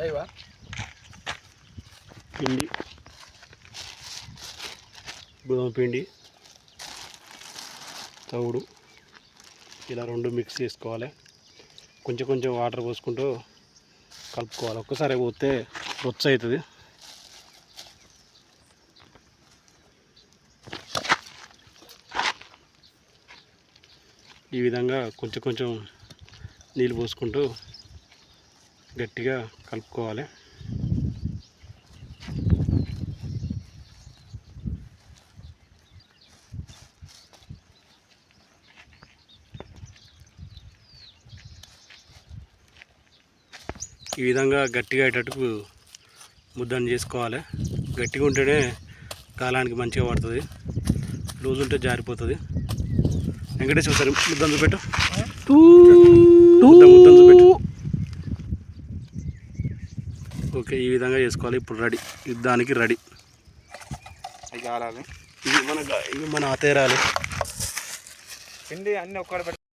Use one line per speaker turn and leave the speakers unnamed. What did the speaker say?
అయ్యవా
పిండి. గోధుమ పిండి. తవుడు. ఇలా రెండు మిక్స్ చేసుకోవాలి. కొంచెం కొంచెం వాటర్ పోసుకుంటూ కలుపుకోవాలి. ఒక్కసారి పోతే రొచ్చ అవుతుంది. ఈ విధంగా కొంచెం కొంచెం నీళ్ళు పోసుకుంటూ గట్టిగా కలుపుకోవాలి. ఈ విధంగా గట్టిగా అయ్యేటట్టు ముద్దను చేసుకోవాలి. గట్టిగా ఉంటేనే కాలానికి మంచిగా పడుతుంది లూజ్ ఉంటే జారిపోతుంది. వెంకటేశ్వర సరే ముద్దను చూపెట్టు ఓకే ఈ విధంగా చేసుకోవాలి. ఇప్పుడు రెడీ. యుద్ధానికి రెడీ.
కారాలి
ఇవి మన ఇవి మన అతేరాలు
పిండి అన్ని ఒక్కడ